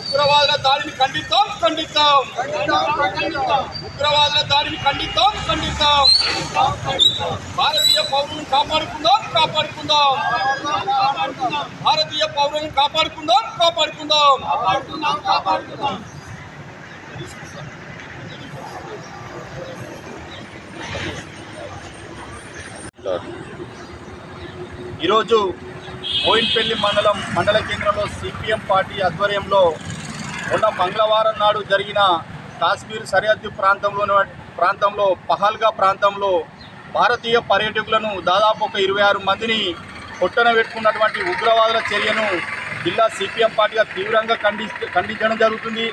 ఉగ్రవాదుల దాడిని ఖండిస్తాం ఖండిస్తాం ఉగ్రవాదుల దాడిని ఖండిస్తాం ఖండిస్తాం భారతీయ పౌరులను కాపాడుకుందాం కాపాడుకుందాం. భారతీయ పౌరులను కాపాడుకుందాం కాపాడుకుందాం. ఈరోజు బోయిన్పల్లి మండలం మండల కేంద్రంలో సిపిఎం పార్టీ ఆధ్వర్యంలో ఉన్న మంగళవారం నాడు జరిగిన కాశ్మీర్ సరిహద్దు ప్రాంతంలో ప్రాంతంలో పహల్గా ప్రాంతంలో భారతీయ పర్యాటకులను దాదాపు ఒక ఇరవై ఆరు మందిని కొట్టన పెట్టుకున్నటువంటి ఉగ్రవాదుల చర్యను జిల్లా సిపిఎం పార్టీగా తీవ్రంగా ఖండి ఖండించడం జరుగుతుంది.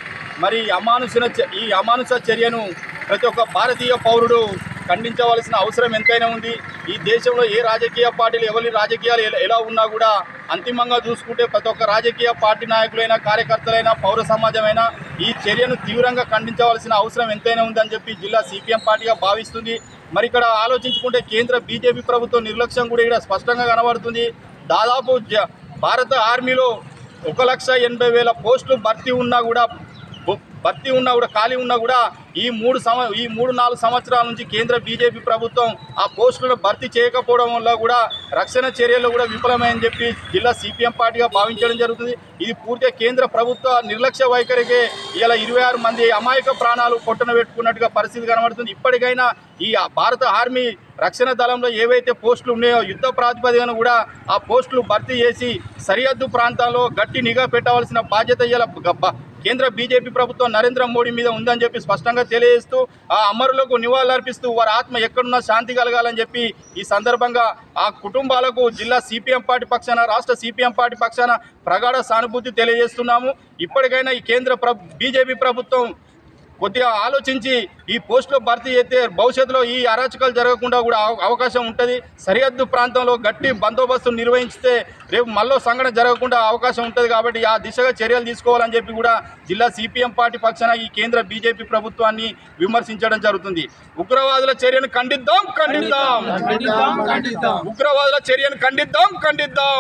మరి అమానుషన ఈ అమానుష చర్యను ప్రతి ఒక్క భారతీయ పౌరుడు ఖండించవలసిన అవసరం ఎంతైనా ఉంది. ఈ దేశంలో ఏ రాజకీయ పార్టీలు ఎవరి రాజకీయాలు ఎలా- ఉన్నా కూడా అంతిమంగా చూసుకుంటే ప్రతి ఒక్క రాజకీయ పార్టీ నాయకులైనా కార్యకర్తలైనా పౌర సమాజమైనా ఈ చర్యను తీవ్రంగా ఖండించవలసిన అవసరం ఎంతైనా ఉందని చెప్పి జిల్లా సిపిఎం పార్టీగా భావిస్తుంది. మరి ఇక్కడ ఆలోచించుకుంటే కేంద్ర బీజేపీ ప్రభుత్వం నిర్లక్ష్యం కూడా ఇక్కడ స్పష్టంగా కనబడుతుంది. దాదాపు జ- భారత ఆర్మీలో ఒక లక్ష ఎనభై వేల పోస్టులు భర్తీ ఉన్నా కూడా భర్తీ ఉన్నా కూడా ఖాళీ ఉన్నా కూడా ఈ మూడు సంవ ఈ మూడు నాలుగు సంవత్సరాల నుంచి కేంద్ర బీజేపీ ప్రభుత్వం ఆ పోస్టులను భర్తీ చేయకపోవడం వల్ల కూడా రక్షణ చర్యలు కూడా విఫలమైందని చెప్పి జిల్లా సిపిఎం పార్టీగా భావించడం జరుగుతుంది. ఇది పూర్తిగా కేంద్ర ప్రభుత్వ నిర్లక్ష్య వైఖరికే ఇలా ఇరవై ఆరు మంది అమాయక ప్రాణాలు పొట్టన పెట్టుకున్నట్టుగా పరిస్థితి కనబడుతుంది. ఇప్పటికైనా ఈ భారత ఆర్మీ రక్షణ దళంలో ఏవైతే పోస్టులు ఉన్నాయో యుద్ధ ప్రాతిపదికన కూడా ఆ పోస్టులు భర్తీ చేసి సరిహద్దు ప్రాంతాల్లో గట్టి నిఘా పెట్టవలసిన బాధ్యత ఇలా కేంద్ర బీజేపీ ప్రభుత్వం నరేంద్ర మోడీ మీద ఉందని చెప్పి స్పష్టంగా తెలియజేస్తూ ఆ అమరులకు నివాళులర్పిస్తూ వారి ఆత్మ ఎక్కడున్నా శాంతి కలగాలని చెప్పి ఈ సందర్భంగా ఆ కుటుంబాలకు జిల్లా సిపిఎం పార్టీ పక్షాన రాష్ట్ర సిపిఎం పార్టీ పక్షాన ప్రగాఢ సానుభూతి తెలియజేస్తున్నాము. ఇప్పటికైనా ఈ కేంద్ర ప్ర బీజేపీ ప్రభుత్వం కొద్దిగా ఆలోచించి ఈ పోస్టులో భర్తీ చేస్తే భవిష్యత్తులో ఈ అరాచకాలు జరగకుండా కూడా అవ- అవకాశం ఉంటుంది. సరిహద్దు ప్రాంతంలో గట్టి బందోబస్తు నిర్వహించితే రేపు మళ్ళీ సంఘటన జరగకుండా అవకాశం ఉంటుంది కాబట్టి ఆ దిశగా చర్యలు తీసుకోవాలని చెప్పి కూడా జిల్లా సిపిఎం పార్టీ పక్షాన ఈ కేంద్ర బీజేపీ ప్రభుత్వాన్ని విమర్శించడం జరుగుతుంది. ఉగ్రవాదుల చర్యను ఖండిద్దాం ఖండిద్దాం. ఉగ్రవాదుల చర్యను ఖండిద్దాం ఖండిద్దాం.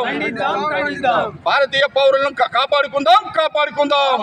భారతీయ పౌరులను కాపాడుకుందాం కాపాడుకుందాం.